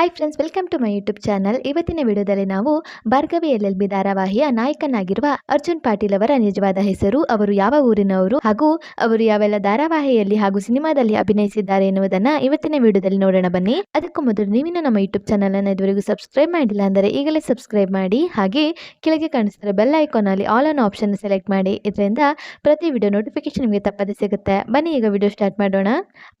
Hi friends welcome to my YouTube channel ಇವತ್ತಿನ ವಿಡಿಯೋದಲ್ಲಿ ನಾವು ಭಾರ್ಗವಿ ಎಲ್ ಎಲ್ ಬಿ ಧಾರಾವಾಹಿಯ ನಾಯಕನಾಗಿರುವ ಅರ್ಜುನ್ ಪಾಟೀಲ್ ಅವರ ನಿಜವಾದ ಹೆಸರು, ಅವರು ಯಾವ ಊರಿನವರು ಹಾಗೂ ಅವರು ಯಾವೆಲ್ಲ ಧಾರಾವಾಹಿಯಲ್ಲಿ ಹಾಗೂ ಸಿನಿಮಾದಲ್ಲಿ ಅಭಿನಯಿಸಿದ್ದಾರೆ ಎನ್ನುವುದನ್ನ ಇವತ್ತಿನ ವಿಡಿಯೋದಲ್ಲಿ ನೋಡೋಣ ಬನ್ನಿ. ಅದಕ್ಕೂ ಮೊದಲು ನೀವು ನಮ್ಮ ಯೂಟ್ಯೂಬ್ ಚಾನಲ್ ಅನ್ನು ಇದುವರೆಗೂ ಸಬ್ಸ್ಕ್ರೈಬ್ ಮಾಡಿಲ್ಲ ಅಂದರೆ ಈಗಲೇ ಸಬ್ಸ್ಕ್ರೈಬ್ ಮಾಡಿ, ಹಾಗೆ ಕೆಳಗೆ ಕಾಣಿಸ್ತಾರೆ ಬೆಲ್ ಐಕಾನ್ ಅಲ್ಲಿ ಆಲ್ ಅನ್ ಆಪ್ಷನ್ ಸೆಲೆಕ್ಟ್ ಮಾಡಿ, ಇದರಿಂದ ಪ್ರತಿ ವಿಡಿಯೋ ನೋಟಿಫಿಕೇಶನ್ ನಿಮಗೆ ತಪ್ಪದೆ ಸಿಗುತ್ತೆ. ಬನ್ನಿ, ಈಗ ವಿಡಿಯೋ ಸ್ಟಾರ್ಟ್ ಮಾಡೋಣ.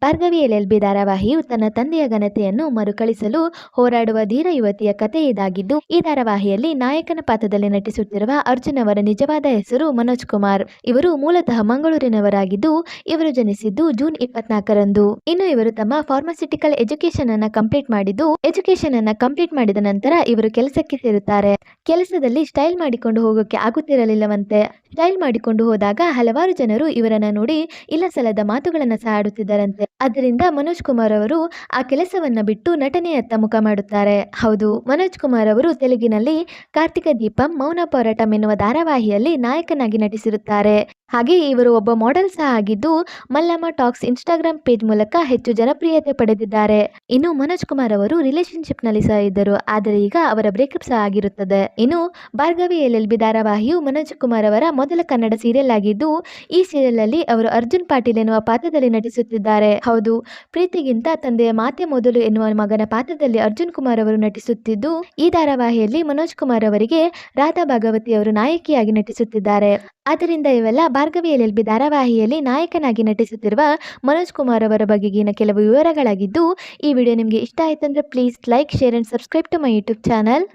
ಭಾರ್ಗವಿ ಎಲ್ ಎಲ್ ಬಿ ಧಾರಾವಾಹಿಯು ತನ್ನ ತಂದೆಯ ಘನತೆಯನ್ನು ಮರುಕಳಿಸಲು ಹೋರಾಡುವ ಧೀರ ಯುವತಿಯ ಕಥೆ ಇದಾಗಿದ್ದು, ಈ ಧಾರಾವಾಹಿಯಲ್ಲಿ ನಾಯಕನ ಪಾತ್ರದಲ್ಲಿ ನಟಿಸುತ್ತಿರುವ ಅರ್ಜುನ್ ಅವರ ನಿಜವಾದ ಹೆಸರು ಮನೋಜ್ ಕುಮಾರ್. ಇವರು ಮೂಲತಃ ಮಂಗಳೂರಿನವರಾಗಿದ್ದು, ಇವರು ಜನಿಸಿದ್ದು ಜೂನ್ ಇಪ್ಪತ್ನಾಲ್ಕರಂದು. ಇನ್ನು ಇವರು ತಮ್ಮ ಫಾರ್ಮಸ್ಯೂಟಿಕಲ್ ಎಜುಕೇಶನ್ ಅನ್ನ ಕಂಪ್ಲೀಟ್ ಮಾಡಿದ್ದು ಎಜುಕೇಶನ್ ಅನ್ನ ಕಂಪ್ಲೀಟ್ ಮಾಡಿದ ನಂತರ ಇವರು ಕೆಲಸಕ್ಕೆ ಸೇರುತ್ತಾರೆ. ಕೆಲಸದಲ್ಲಿ ಸ್ಟೈಲ್ ಮಾಡಿಕೊಂಡು ಹೋಗೋಕೆ ಆಗುತ್ತಿರಲಿಲ್ಲವಂತೆ. ಸ್ಟೈಲ್ ಮಾಡಿಕೊಂಡು ಹೋದಾಗ ಹಲವಾರು ಜನರು ಇವರನ್ನ ನೋಡಿ ಇಲ್ಲ ಸಲದ ಮಾತುಗಳನ್ನ ಸಹ ಆಡುತ್ತಿದ್ದರಂತೆ. ಅದರಿಂದ ಮನೋಜ್ ಕುಮಾರ್ ಅವರು ಆ ಕೆಲಸವನ್ನ ಬಿಟ್ಟು ನಟನೆಯತ್ತ ಮುಖ ಮಾಡುತ್ತಾರೆ. ಹೌದು, ಮನೋಜ್ ಕುಮಾರ್ ಅವರು ತೆಲುಗಿನಲ್ಲಿ ಕಾರ್ತಿಕ ದೀಪಂ, ಮೌನ ಹೋರಾಟಂ ಎನ್ನುವ ಧಾರಾವಾಹಿಯಲ್ಲಿ ನಾಯಕನಾಗಿ ನಟಿಸಿರುತ್ತಾರೆ. ಹಾಗೆ ಇವರು ಒಬ್ಬ ಮಾಡೆಲ್ ಸಹ ಆಗಿದ್ದು ಮಲ್ಲಮ್ಮ ಟಾಕ್ಸ್ ಇನ್ಸ್ಟಾಗ್ರಾಮ್ ಪೇಜ್ ಮೂಲಕ ಹೆಚ್ಚು ಜನಪ್ರಿಯತೆ ಪಡೆದಿದ್ದಾರೆ. ಇನ್ನು ಮನೋಜ್ ಕುಮಾರ್ ಅವರು ರಿಲೇಶನ್ಶಿಪ್ನಲ್ಲಿ ಸಹ ಇದ್ದರು. ಆದರೆ ಈಗ ಅವರ ಬ್ರೇಕಪ್ ಸಹ ಆಗಿರುತ್ತದೆ. ಇನ್ನು ಭಾರ್ಗವಿ ಎಲ್ ಎಲ್ ಬಿ ಧಾರಾವಾಹಿಯು ಮನೋಜ್ ಕುಮಾರ್ ಅವರ ಮೊದಲ ಕನ್ನಡ ಸೀರಿಯಲ್ ಆಗಿದ್ದು, ಈ ಸೀರಿಯಲ್ ಅಲ್ಲಿ ಅವರು ಅರ್ಜುನ್ ಪಾಟೀಲ್ ಎನ್ನುವ ಪಾತ್ರದಲ್ಲಿ ನಟಿಸುತ್ತಿದ್ದಾರೆ. ಹೌದು, ಪ್ರೀತಿಗಿಂತ ತಂದೆಯ ಮಾತೆ ಮೊದಲು ಎನ್ನುವ ಮಗನ ಪಾತ್ರದಲ್ಲಿ ಅರ್ಜುನ್ ಕುಮಾರ್ ಅವರು ನಟಿಸುತ್ತಿದ್ದು, ಈ ಧಾರಾವಾಹಿಯಲ್ಲಿ ಮನೋಜ್ ಕುಮಾರ್ ಅವರಿಗೆ ರಾಧಾ ಭಾಗವತಿ ಅವರು ನಾಯಕಿಯಾಗಿ ನಟಿಸುತ್ತಿದ್ದಾರೆ. ಆದ್ದರಿಂದ ಇವೆಲ್ಲ ಭಾರ್ಗವಿ ಎಲ್ ಬಿ ಧಾರಾವಾಹಿಯಲ್ಲಿ ನಾಯಕನಾಗಿ ನಟಿಸುತ್ತಿರುವ ಮನೋಜ್ ಕುಮಾರ್ ಅವರ ಬಗೆಗಿನ ಕೆಲವು ವಿವರಗಳಾಗಿದ್ದು, ಈ ವಿಡಿಯೋ ನಿಮಗೆ ಇಷ್ಟ ಆಯ್ತಂದ್ರೆ please like share and subscribe to my YouTube channel